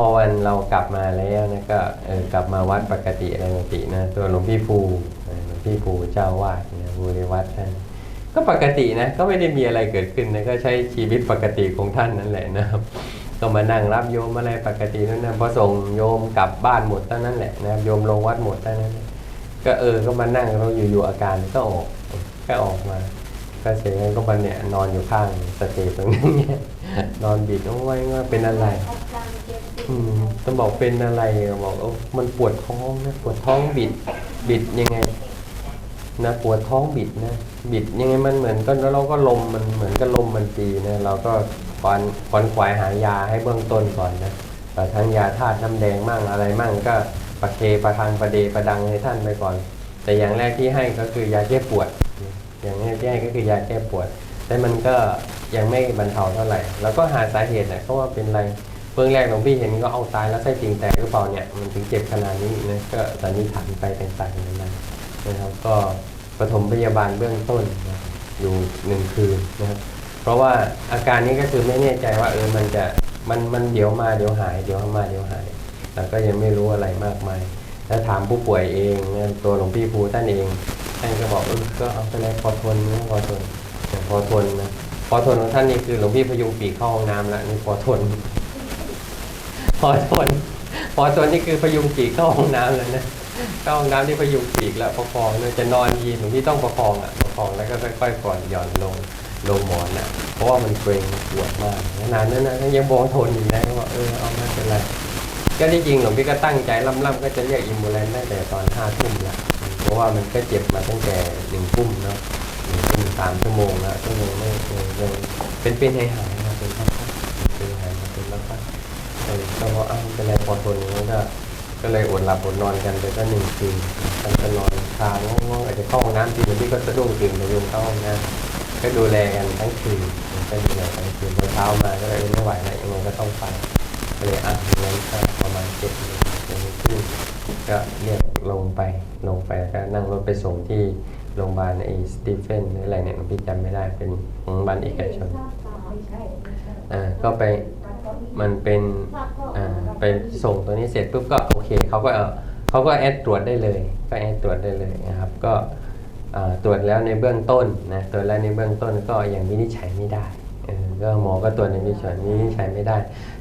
อวันเรากลับมาแล้วนะก็เออกลับมาวัดปกติอะไรปกตินะตัวหลวงพี่ภูหลวงพี่ภูเจ้าวาดนะภูริวัดท่านก็ปกตินะก็ไม่ได้มีอะไรเกิดขึ้นนะก็ใช้ชีวิตปกติของท่านนั่นแหละนะครับก็มานั่งรับโยมอะไรปกตินั่นนะพอส่งโยมกลับบ้านหมดเท่านั้นแหละนะโยมลงวัดหมดเท่านั้นก็เออก็มานั่งเราอยู่ๆอาการก็ออกก็ออกมา ก็เสร็จแล้วก็มาเนี่ยนอนอยู่ข้างสเตจตรงนี้เนี่ยนอนบิดโอ้ยว่าเป็นอะไร ต้องบอกเป็นอะไรบอกเออมันปวดท้องนะปวดท้องบิด บิดยังไง นะปวดท้องบิดนะบิดยังไงมันเหมือนก็แล้วเราก็ลมมันเหมือนกับลมมันตีนะเราก็ควนควนขวายหายาให้เบื้องต้นก่อนนะเอ่ทั้งยาธาตุน้ำแดงมั่งอะไรมั่งก็ประเคประทังประเดประดังให้ท่านไปก่อน แต่อย่างแรกที่ให้ก็คือยาแก้ปวด อย่างแรกที่ให้ก็คือยาแก้ปวด แต่มันก็ยังไม่บรรเทาเท่าไหร่ แล้วก็หาสาเหตุนะเขาว่าเป็นอะไร เบื้องแรกหลวงพี่เห็นก็เอาตายแล้วไส้ติ่งแตกหรือเปล่าเนี่ยมันถึงเจ็บขนาดนี้นะก็สันนิษฐานไปต่างๆนานานะครับก็ปฐมพยาบาลเบื้องต้นนะอยู่หนึ่งคืนนะครับเพราะว่าอาการนี้ก็คือไม่แน่ใจว่าเออมันจะมันมันเดี๋ยวมาเดี๋ยวหายเดี๋ยวมาเดี๋ยวหายแต่ก็ยังไม่รู้อะไรมากมาย แล้วถามผู้ป่วยเองนะตัวหลวงพี่ภูท่านเองท่านก็บอกเออก็เอาไปเลยพอทนนะพอทนแต่พอทนนะพอทนของท่านนี่คือหลวงพี่พยุงปีเข้าห้องน้ำแล้วนี่พอทน พอทนพอทนนี่คือพยุงปีกเข้าห้องน้ำแล้วนะเข้าห้องน้ำที่พยุงปีกแล้วประคองเนี่ยจะนอนยีนหลวงพี่ต้องประคองอะประคองแล้วก็ค่อยๆก่อนหย่อนลงลงหมอนอะ เพราะว่ามันเกรงปวดมากนานนั้นนะยังบอกทนอยู่นะก็ว่าเออเอาไม่เป็นไรก็ที่จริงหลวงพี่ก็ตั้งใจล่ำๆก็จะเรียกอิมบูเลนได้แต่ตอนห้าทุ่มละเพราะว่ามันก็เจ็บมาตั้งแต่หนึ่งทุ่มเนาะหนึ่งเป็นสามชั่วโมงแล้วก็ยังไม่ยังยังเป็นเป็นหายหาย ก็เพราะอ้าวเป็นไรพอทนแล้วก็ ก็เลยอดหลับอดนอนกันไปก็หนึ่งคืนกันก็นอนคาง่วงๆอาจจะเข้าห้องน้ำทีวันที่ก็สะดุ้งตื่นไปโยมเข้าห้องน้ำก็ดูแลกันทั้งคืนก็ดูแลทั้งคืนพอเช้ามาก็เลยเออไม่ไหวแล้วยังไงก็ต้องไปก็เลยอะอย่างนั้นก็ประมาณเจ็ดโมงเจ็ดโมงครึ่งก็เรียกลงไปลงไปแล้วก็นั่งรถไปส่งที่โรงพยาบาลไอ้สตีเฟนหรืออะไรเนี่ยพี่จำไม่ได้เป็นโรงพยาบาลเอกชนอ่าก็ไป มันเป็นอ่าไปส่งตัวนี้เสร็จปุ๊บก็โอเคเขาก็เออเขาก็แอดตรวจได้เลยก็แอดตรวจได้เลยนะครับก็ตรวจแล้วในเบื้องต้นนะตรวจแล้วในเบื้องต้นก็ยังวินิจฉัยไม่ได้ก็หมอก็ตรวจในวินิจฉัยวินิจฉัยไม่ได้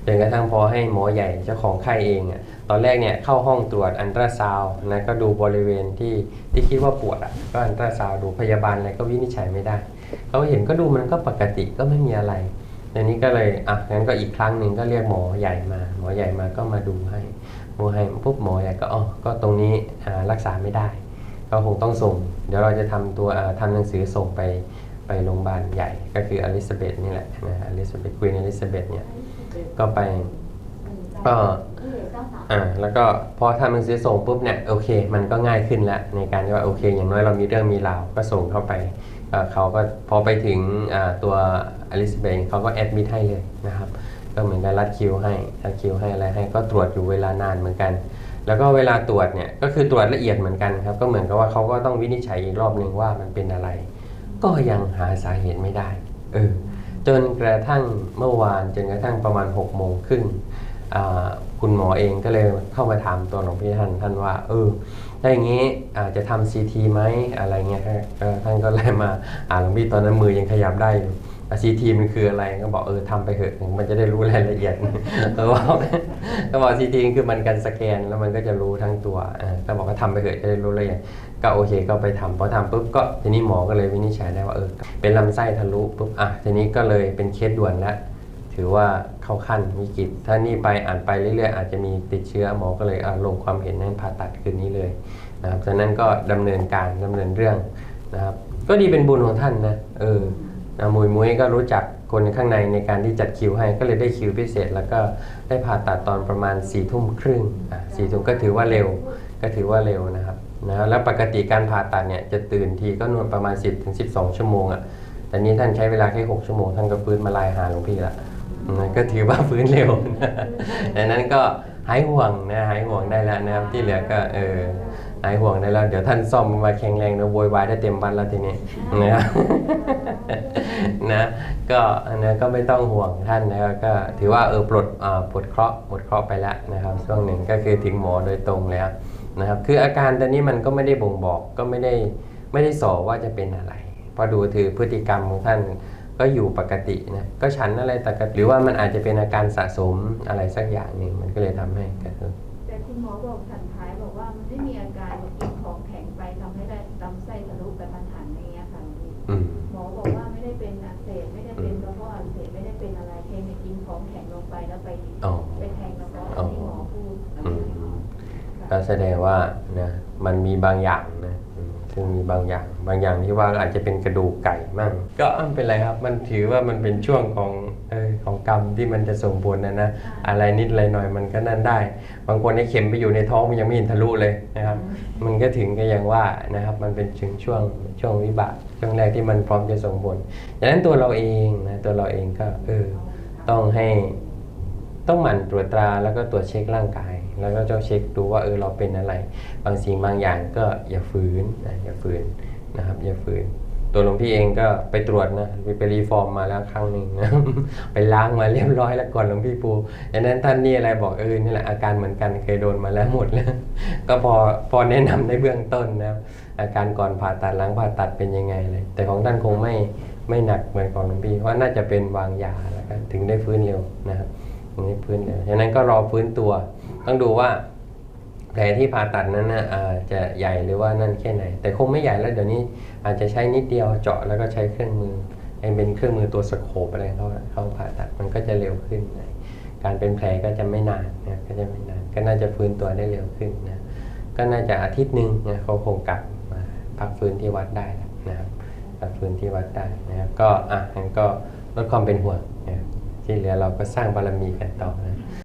จนกระทั่งพอให้หมอใหญ่เจ้าของไข้เองอะตอนแรกเนี่ยเข้าห้องตรวจอันตราซาวนะก็ดูบริเวณที่ที่คิดว่าปวดอะก็อันตราซาวดูพยาบาลอะไรก็วินิจฉัยไม่ได้เขาเห็นก็ดูมันก็ปกติก็ไม่มีอะไร ทีนี้ก็เลยอะงั้นก็อีกครั้งหนึ่งก็เรียกหมอใหญ่มา หมอใหญ่มาก็มาดูให้ดูให้ปุ๊บหมอใหญ่ก็อ๋อก็ตรงนี้รักษาไม่ได้ ก็คงต้องส่ง เดี๋ยวเราจะทำตัวอ่าทำหนังสือส่งไปไปโรงพยาบาลใหญ่ก็คืออลิซาเบธนี่แหละนะอลิซาเบธควีนอลิซาเบธเนี่ยก็ไปก็อ่าแล้วก็พอทำหนังสือส่งปุ๊บเนี่ยโอเค มันก็ง่ายขึ้นละในการที่ว่าโอเค อย่างน้อยเรามีเรื่องมีราวก็ส่งเข้าไป เขาก็พอไปถึงตัวอลิซเบธเขาก็แอดมิทให้เลยนะครับ ก็เหมือนกันรัดคิวให้รัดคิวให้อะไรให้ก็ตรวจอยู่เวลานานเหมือนกัน แล้วก็เวลาตรวจเนี่ยก็คือตรวจละเอียดเหมือนกันครับ ก็เหมือนกับว่าเขาก็ต้องวินิจฉัยอีกรอบหนึ่งว่ามันเป็นอะไร ก็ยังหาสาเหตุไม่ได้ เออ จนกระทั่งเมื่อวานจนกระทั่งประมาณ6กโมงครึ่ง คุณหมอเองก็เลยเข้ามาถามตัวหลวงพี่ท่านท่านว่าเออถ้าอย่างนี้จะทำซีทีไหมอะไรเงี้ยครับท่านก็เลยมาอ่าหลวงพี่ตอนนั้นมือยังขยับได้อยู่ซีทีมันคืออะไรก็บอกเออทำไปเถอะมันจะได้รู้รายละเอียดก็บอกก็บอกซีทีคือมันกันสแกนแล้วมันก็จะรู้ทั้งตัวก็บอกว่าทำไปเถอะจะได้รู้รายละเอียดก็โอเคก็ไปทำพอทำปุ๊บก็ทีนี้หมอก็เลยวินิจฉัยได้ว่าเออเป็นลำไส้ทะลุปุ๊บอะทีนี้ก็เลยเป็นเคสด่วนแล้ว ถือว่าเข้าขั้นวิกฤตถ้านี่ไปอ่านไปเรื่อยๆ อาจจะมีติดเชื้อหมอก็เลยลงความเห็นให้ผ่าตัดคืนนี้เลยนะครับฉะนั้นก็ดำเนินการดำเนินเรื่องนะครับก็ดีเป็นบุญของท่านนะเออนะมุยมุยก็รู้จักคนข้างในในการที่จัดคิวให้ก็เลยได้คิวพิเศษ แล้วก็ได้ผ่าตัดตอนประมาณ4ี่ทุ่มครึ่งอะสี่ทุ่มก็ถือว่าเร็วก็ถือว่าเร็วนะครับนะแล้วปกติการผ่าตัดเนี่ยจะตื่นทีก็นวดประมาณ 10-12ถึง12ชั่วโมงอะแต่นี้ท่านใช้เวลาแค่6ชั่วโมงท่านก็ฟื้นมาลายหาหลวงพี่ละ ก็ถือว่าฟื้นเร็วดังนั้นก็หายห่วงนะหายห่วงได้แล้วนะครับที่เหลือก็เออหายห่วงได้แล้วเดี๋ยวท่านซ่อมมาแข็งแรงนะโวยวายได้เต็มบ้านแล้วทีนี้นะครับนะก็นนั้นก็ไม่ต้องห่วงท่านนะครับก็ถือว่าเออปลดอ่าปลดเคราะห์ปลดเคราะห์ไปแล้วนะครับช่วงหนึ่งก็คือถึงหมอโดยตรงแล้วนะครับ คืออาการตอนนี้มันก็ไม่ได้บ่งบอกก็ไม่ได้ไม่ได้สอว่าจะเป็นอะไรเพอดูถือพฤติกรรมของท่าน ก็อยู่ปกตินะก็ฉันอะไรปกติหรือว่ามันอาจจะเป็นอาการสะสมอะไรสักอย่างหนึ่งมันก็เลยทำให้เกิดขึ้นแต่คุณหมอบอกสันท้ายบอกว่ามันไม่มีอาการกินของแข็งไปทำให้ได้ลำไส้ทะลุกระทันหันอย่างเงี้ยค่ะพี่อืมหมอบอกว่าไม่ได้เป็นอักเสบไม่ได้เป็นกระเพาะอักเสบไม่ได้เป็นอะไรเพียงแต่กินของแข็งลงไปแล้วไปอ๋อไปแทงกระเพาะอันที่หมอพูดอืมก็แสดงว่านะมันมีบางอย่างนะ อืมซึ่งมีบางอย่าง บางอย่างที่ว่าอาจจะเป็นกระดูกไก่มั่งก็ไม่เป็นไรครับ มันถือว่ามันเป็นช่วงของเออของกรรมที่มันจะส่งผลนะนะอะไรนิดอะไรหน่อยมันก็นั่นได้ บางคนไอ้เข็มไปอยู่ในท้องมันยังไม่เห็นทะลุเลยนะครับ มันก็ถึงก็ยังว่านะครับ มันเป็นถึงช่วงช่วงวิบากช่วงแรกที่มันพร้อมจะส่งผลดังนั้นตัวเราเองนะตัวเราเองก็เออต้องให้ต้องหมั่นตรวจตราแล้วก็ตรวจเช็คร่างกาย แล้วก็เจ้าเช็คดูว่าเออเราเป็นอะไร บางสิ่งบางอย่างก็อย่าฝืนนะอย่าฝืนนะครับ อย่าฝืน ตัวหลวงพี่เองก็ไปตรวจนะไปไปรีฟอร์มมาแล้วครั้งหนึ่งนะไปล้างมาเรียบร้อยแล้วก่อนหลวงพี่ปูดังนั้นท่านนี่อะไรบอกเออนี่แหละอาการเหมือนกันเคยโดนมาแล้วหมดแล้ว ก็พอพอแนะนำในเบื้องต้นนะครับอาการก่อนผ่าตัดหลังผ่าตัดเป็นยังไงเลย แต่ของท่านคงไม่ไม่หนักเหมือนของหลวงพี่เพราะน่าจะเป็นวางยาแล้วก็ถึงได้ฟื้นเร็วนะครับถึงได้ฟื้นเร็วฉะนั้นก็รอฟื้นตัว ต้องดูว่าแผลที่ผ่าตัดนั้นนะอาจจะใหญ่หรือว่านั่นแค่ไหน แต่คงไม่ใหญ่แล้วเดี๋ยวนี้อาจจะใช้นิดเดียวเจาะแล้วก็ใช้เครื่องมือไอ้เป็นเครื่องมือตัวสโคปอะไรเขาเขาผ่าตัดมันก็จะเร็วขึ้นนะการเป็นแผลก็จะไม่นานนะก็จะไม่นานก็น่าจะฟื้นตัวได้เร็วขึ้นนะก็น่าจะอาทิตย์หนึ่งนะเขาคงกลับมาพักฟื้นที่วัดได้แล้วนะครับพักฟื้นที่วัดได้นะครับก็อะงั้นก็ลดความเป็นห่วงนะที่เหลือเราก็สร้างบารมีกันต่อนะ